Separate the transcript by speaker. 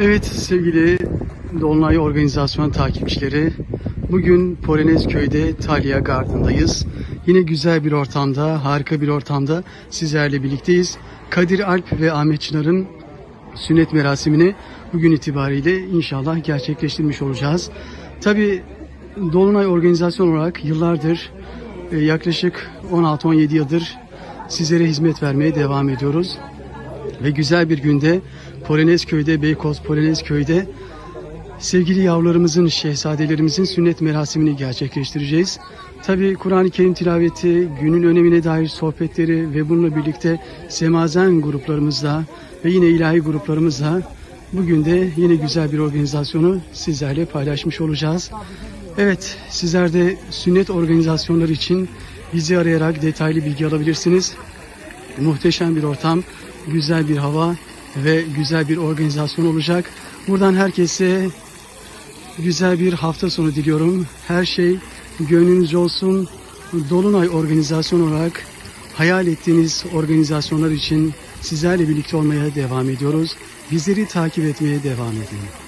Speaker 1: Evet sevgili Dolunay Organizasyon takipçileri. Bugün Polonez Köy'de Talia Garden'dayız. Yine güzel bir ortamda, harika bir ortamda sizlerle birlikteyiz. Kadir Alp ve Ahmet Çınar'ın sünnet merasimini bugün itibariyle inşallah gerçekleştirmiş olacağız. Tabi Dolunay Organizasyon olarak yıllardır e, yaklaşık 16-17 yıldır sizlere hizmet vermeye devam ediyoruz. Ve güzel bir günde Polonez köyde, Beykoz Polonez köyde sevgili yavrularımızın, şehzadelerimizin sünnet merasimini gerçekleştireceğiz. Tabi Kur'an-ı Kerim tilaveti, günün önemine dair sohbetleri ve bununla birlikte semazen gruplarımızla ve yine ilahi gruplarımızla bugün de yine güzel bir organizasyonu sizlerle paylaşmış olacağız. Evet, sizler de sünnet organizasyonları için bizi arayarak detaylı bilgi alabilirsiniz. Muhteşem bir ortam, güzel bir hava ve güzel bir organizasyon olacak. Buradan herkese güzel bir hafta sonu diliyorum. Her şey gönlünüzce olsun. Dolunay organizasyon olarak hayal ettiğiniz organizasyonlar için sizlerle birlikte olmaya devam ediyoruz. Bizleri takip etmeye devam edin.